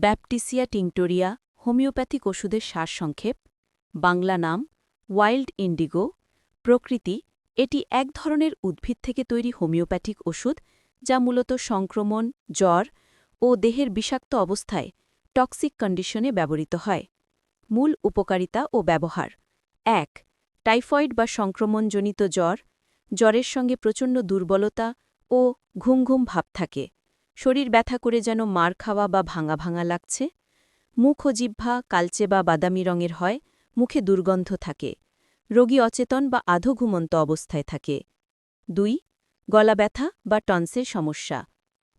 Baptisia টিংটোরিয়া homeopathic ওষুধের সারসংক্ষেপ, বাংলা নাম ওয়াইল্ড ইন্ডিগো, প্রকৃতি, এটি এক ধরনের উদ্ভিদ থেকে তৈরি হোমিওপ্যাথিক ওষুধ যা মূলত সংক্রমণ, জ্বর ও দেহের বিষাক্ত অবস্থায় টক্সিক কন্ডিশনে ব্যবহৃত হয়। মূল উপকারিতা ও ব্যবহার। এক, টাইফয়েড বা সংক্রমণজনিত জ্বর। জ্বরের সঙ্গে প্রচণ্ড দুর্বলতা ও ঘুম ঘুম ভাব থাকে। শরীর ব্যথা করে যেন মার খাওয়া বা ভাঙা ভাঙা লাগছে। মুখ ও জিহ্বা কালচে বা বাদামি রঙের হয়, মুখে দুর্গন্ধ থাকে। রোগী অচেতন বা আধো ঘুমন্ত অবস্থায় থাকে। দুই, গলা ব্যথা বা টন্সের সমস্যা।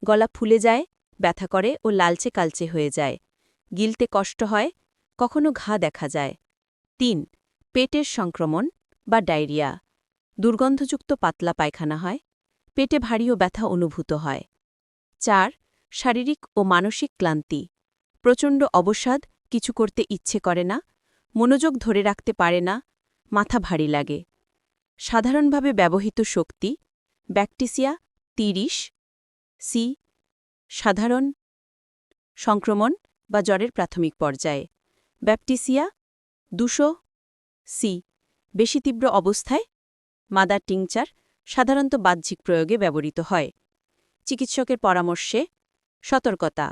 গলা ফুলে যায়, ব্যথা করে ও লালচে কালচে হয়ে যায়। গিলতে কষ্ট হয়, কখনো ঘা দেখা যায়। তিন, পেটের সংক্রমণ বা ডায়রিয়া। দুর্গন্ধযুক্ত পাতলা পায়খানা হয়, পেটে ভারী ও ব্যথা অনুভূত হয়। চার, শারীরিক ও মানসিক ক্লান্তি। প্রচণ্ড অবসাদ, কিছু করতে ইচ্ছে করে না, মনোযোগ ধরে রাখতে পারে না, মাথা ভারী লাগে। সাধারণভাবে ব্যবহৃত শক্তি ব্যাকটিসিয়া তিরিশ, সি, সাধারণ সংক্রমণ বা জ্বরের প্রাথমিক পর্যায়ে। ব্যাপটিসিয়া দুশো, সি, বেশি তীব্র অবস্থায়, মাদার টিংচার, সাধারণত বাহ্যিক প্রয়োগে ব্যবহৃত হয়। চিকিৎসকের পরামর্শে সতর্কতা।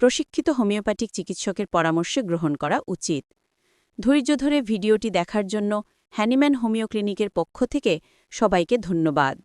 প্রশিক্ষিত হোমিওপ্যাথিক চিকিৎসকের পরামর্শে গ্রহণ করা উচিত। ধৈর্য ধরে ভিডিওটি দেখার জন্য হ্যানিম্যান হোমিও ক্লিনিকের পক্ষ থেকে সবাইকে ধন্যবাদ।